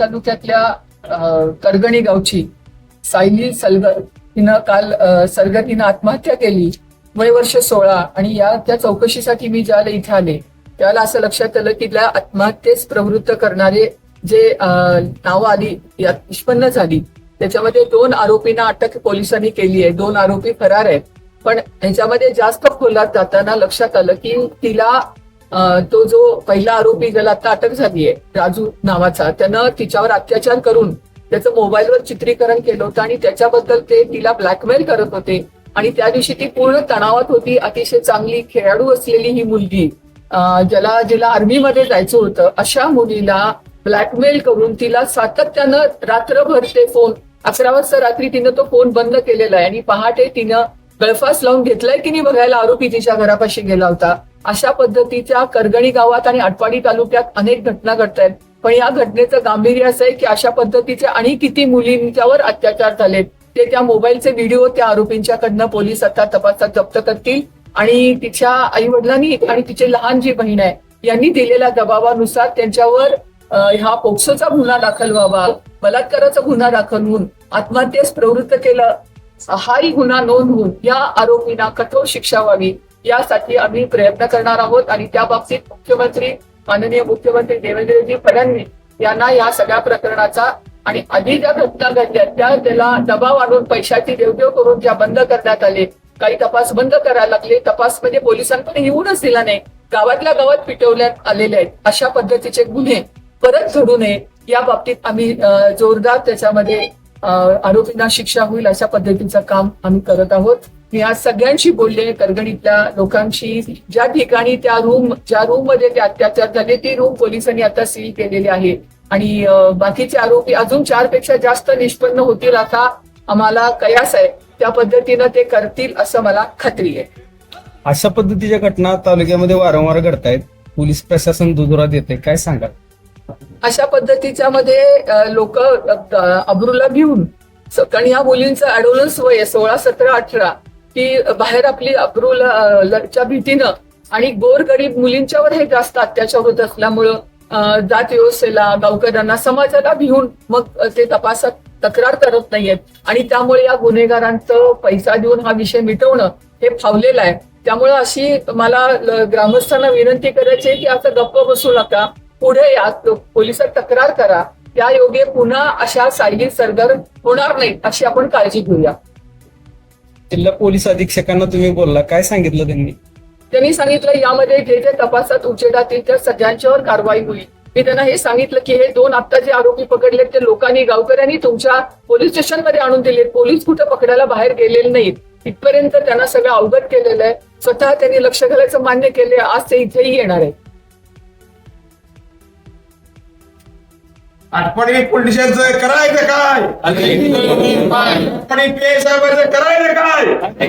तालुक्यातल्या करगणी गावची सायली सलगर हिनं काल अ, सरगर हिनं आत्महत्या केली. वय वर्ष सोळा आणि या त्या चौकशीसाठी मी ज्याला इथे आले त्याला असं लक्षात आलं की त्या आत्महत्येस प्रवृत्त करणारे जे नावं आली यात निष्पन्न झाली. त्याच्यामध्ये दोन आरोपींना अटक पोलिसांनी केली आहे. दोन आरोपी फरार आहेत. पण ह्याच्यामध्ये जास्त खोलात जाताना लक्षात आलं की तिला तो जो पहिला आरोपी ज्याला आता अटक झाली आहे राजू नावाचा त्यानं तिच्यावर अत्याचार करून त्याचं मोबाईलवर चित्रीकरण केलं होतं आणि त्याच्याबद्दल ते तिला ब्लॅकमेल करत होते. आणि त्या दिवशी ती पूर्ण तणावात होती अतिशय चांगली खेळाडू असलेली ही मुलगी ज्याला जिला आर्मीमध्ये जायचं होतं अशा मुलीला ब्लॅकमेल करून तिला सातत्यानं रात्रभर ते फोन अकरा वाजता रात्री तिनं तो फोन बंद केलेला आहे. आणि पहाटे तिनं गळफास लावून घेतलाय की नाही बघायला? आरोपी तिच्या घरापाशी गेला होता. अशा पद्धतीच्या करगणी गावात आणि आटवाडी तालुक्यात अनेक घटना घडत आहेत पण या घटनेचं गांभीर्य असं आहे की अशा पद्धतीचे आणि किती मुलींच्यावर अत्याचार झालेत ते त्या मोबाईलचे व्हिडिओ त्या आरोपींच्याकडनं पोलीस आता तपासात जप्त करतील. आणि तिच्या आई वडिलांनी आणि तिची लहान जी बहीण आहे यांनी दिलेल्या दबावानुसार त्यांच्यावर हा पोक्सोचा गुन्हा दाखल व्हावा बलात्काराचा गुन्हा दाखल होऊन आत्महत्येस प्रवृत्त केलं. हाही गुन्हा नोंद होऊन या आरोपींना कठोर शिक्षा व्हावी. यासाठी आम्ही प्रयत्न करणार आहोत आणि त्या बाबतीत मुख्यमंत्री माननीय मुख्यमंत्री देवेंद्रजी फडणवीस यांना या सगळ्या प्रकरणाचा आणि आधी ज्या घटना घडल्या त्या त्याला दबाव आणून पैशाची देवदेव करून ज्या बंद करण्यात आले काही तपास बंद करायला लागले. तपास म्हणजे पोलिसांकडे येऊनच दिला नाही. गावातल्या गावात पिटवण्यात आलेले आहेत. अशा पद्धतीचे गुन्हे परत घडू नये. या बाबतीत आम्ही जोरदार त्याच्यामध्ये आरोपींना शिक्षा होईल अशा पद्धतीचं काम आम्ही करत आहोत. मी आज सगळ्यांशी बोलले करगणीतल्या लोकांशी. ज्या ठिकाणी त्या रूम ज्या रूममध्ये ते अत्याचार झाले ती रूम पोलिसांनी आता सील केलेली आहे. आणि बाकीचे आरोपी अजून चारपेक्षा जास्त निष्पन्न होतील असा आम्हाला कयास आहे. त्या पद्धतीनं ते करतील असं मला खात्री आहे. अशा पद्धतीच्या घटना तालुक्यामध्ये वारंवार घडतायत. पोलीस प्रशासन दुजुरात येते काय सांगाल? अशा पद्धतीच्या मध्ये लोक अब्रूला घेऊन कारण या मुलींचं ऍडोलन्स वय सोळा सतरा अठरा. की बाहेर आपली अब्रूला भीतीनं आणि गोरगरीब मुलींच्यावर हे जास्त अत्याचार होत असल्यामुळं जात व्यवस्थेला गावकऱ्यांना समाजाला भिवून मग ते तपासात तक्रार करत नाहीयेत. आणि त्यामुळे या गुन्हेगारांचं पैसा देऊन हा विषय मिटवणं हे फावलेलं आहे. त्यामुळे अशी मला ग्रामस्थांना विनंती करायची आहे की असं गप्प बसू नका. पुढे या पोलिसात तक्रार करा. त्या योगे पुन्हा अशा सायली सरगर होणार नाही अशी आपण काळजी घेऊया. जिल्हा पोलीस अधीक्षकांना तुम्ही बोलला. काय सांगितलं त्यांनी? त्यांनी सांगितलं यामध्ये जे जे तपासात उजेडातील त्या सगळ्यांच्यावर कारवाई होईल. मी त्यांना हे सांगितलं की हे दोन आता जे आरोपी पकडलेत ते लोकांनी गावकऱ्यांनी तुमच्या पोलीस स्टेशनमध्ये आणून दिलेत. पोलीस कुठं पकडायला बाहेर गेलेले नाहीत. इथपर्यंत त्यांना सगळं अवगत केलेलं आहे. स्वतः त्यांनी लक्ष घालायचं मान्य केले आज ते इथेही येणार आहे आठवणी पोलिसांचं करायचं काय? आठवणी पी साहेबांचं करायचं काय?